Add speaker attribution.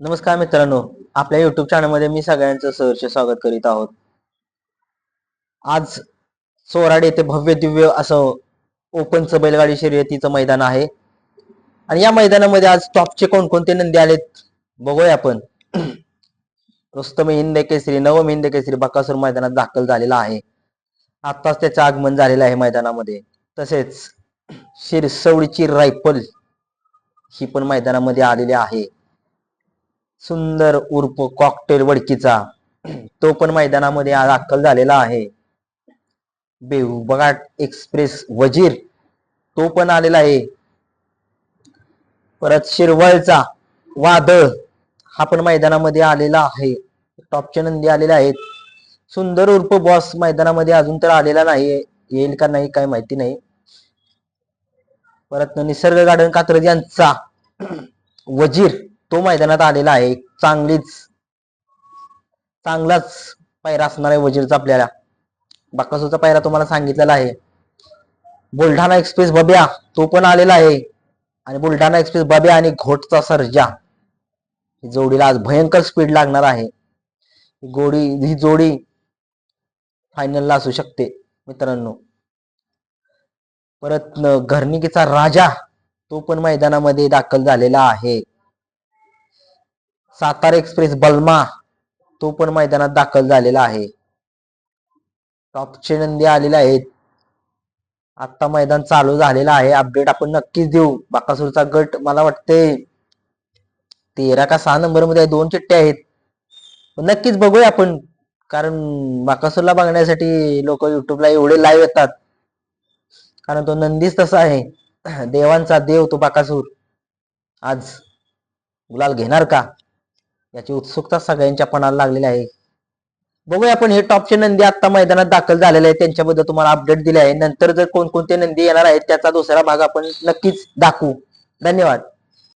Speaker 1: नमस्कार मित्रांनो आपल्या युट्यूब चॅनलमध्ये मी सगळ्यांचं सहर्ष स्वागत करीत आहोत. आज सोराड येथे भव्य दिव्य असं ओपनचं बैलगाडी शर्यतीचं मैदान आहे. आणि या मैदानामध्ये आज टॉपचे कोणकोणते नंदी आलेत बघूया आपण. रुस्तम हिंद केसरी नवम हिंद केसरी बकासूर मैदानात दाखल झालेला आहे. आत्ताच त्याचं आगमन झालेलं आहे मैदानामध्ये. तसेच शिरसवडीची रायफल ही पण मैदानामध्ये आलेली आहे. सुंदर उर्फ कॉकटेल वडकीचा. तो पण मैदानामध्ये आज दाखल झालेला आहे. बेवघाट एक्सप्रेस वजीर. तो पण आलेला आहे. परत शिरवळचा वादळ. हा पण मैदानामध्ये आलेला आहे. टॉपचे नंदी आलेले आहेत. सुंदर उर्फ बॉस मैदानामध्ये अजून तर आलेला नाही येईल का नाही काय माहिती नाही. परत निसर्ग गार्डन कात्रज यांचा वजीर. तो मैदानात आलेला आहे. चांगलीच चांगलाच पायरा असणार आहे वजीरचा आपल्याला. बाकासूचा पायरा तुम्हाला सांगितलेला आहे. बुलढाणा एक्सप्रेस बब्या तो पण आलेला आहे. आणि बुलढाणा एक्सप्रेस बब्या आणि घोटचा सर्जा. ही जोडीला आज भयंकर स्पीड लागणार आहे. गोडी ही जोडी फायनलला असू शकते मित्रांनो. परत न- घरणिकीचा राजा तो पण मैदानामध्ये दाखल झालेला आहे. सातारा एक्सप्रेस बलमा तो पण मैदानात दाखल झालेला आहे. टॉपचे नंदी आलेले आहेत. आता मैदान चालू झालेलं आहे. अपडेट आपण नक्कीच देऊ. बाकासूरचा गट मला वाटते तेरा का सहा नंबरमध्ये दोन चिट्टे आहेत. पण नक्कीच बघूया आपण. कारण बाकासूरला बघण्यासाठी लोक युट्यूबला एवढे लाईव्ह येतात. कारण तो नंदीच तसा आहे. देवांचा देव तो बाकासूर. आज गुलाल घेणार का? याची उत्सुकता सगळ्यांच्या पणाला लागलेली आहे. बघूया आपण हे टॉपचे नंदी आता मैदानात दाखल झालेले आहेत. त्यांच्याबद्दल तुम्हाला अपडेट दिले आहे. नंतर जर कोणकोणते नंदी येणार आहेत त्याचा दुसरा भाग आपण नक्कीच दाखवू. धन्यवाद.